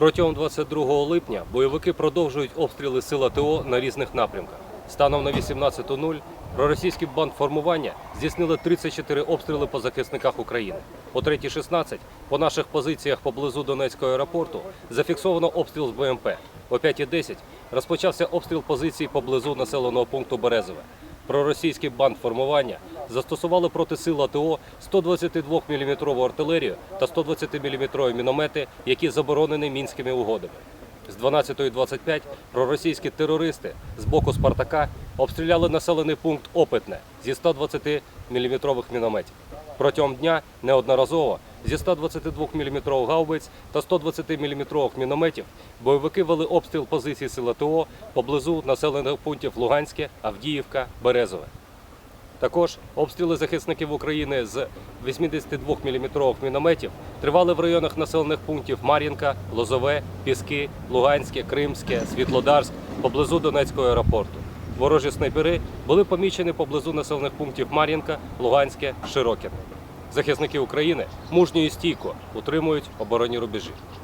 Протягом 22 липня бойовики продовжують обстріли сил АТО на різних напрямках. Станом на 18.00 проросійські бандформування здійснили 34 обстріли по захисниках України. О 3.16 по наших позиціях поблизу Донецького аеропорту зафіксовано обстріл з БМП. О 5.10 розпочався обстріл позицій поблизу населеного пункту Березове. Проросійські бандформування застосували проти сил АТО 122 мм артилерію та 120 мм міномети, які заборонені мінськими угодами. З 12.25 проросійські терористи з боку Спартака обстріляли населений пункт Опитне зі 120 мм мінометів. Протягом дня неодноразово зі 122 мм гаубиць та 120 мм мінометів бойовики вели обстріл позицій сил АТО поблизу населених пунктів Луганське, Авдіївка, Березове. Також обстріли захисників України з 82 мм мінометів тривали в районах населених пунктів Мар'їнка, Лозове, Піски, Луганське, Кримське, Світлодарськ поблизу Донецького аеропорту. Ворожі снайпери були помічені поблизу населених пунктів Мар'їнка, Луганське, Широкіне. Захисники України мужньо і стійко утримують оборонні рубежі.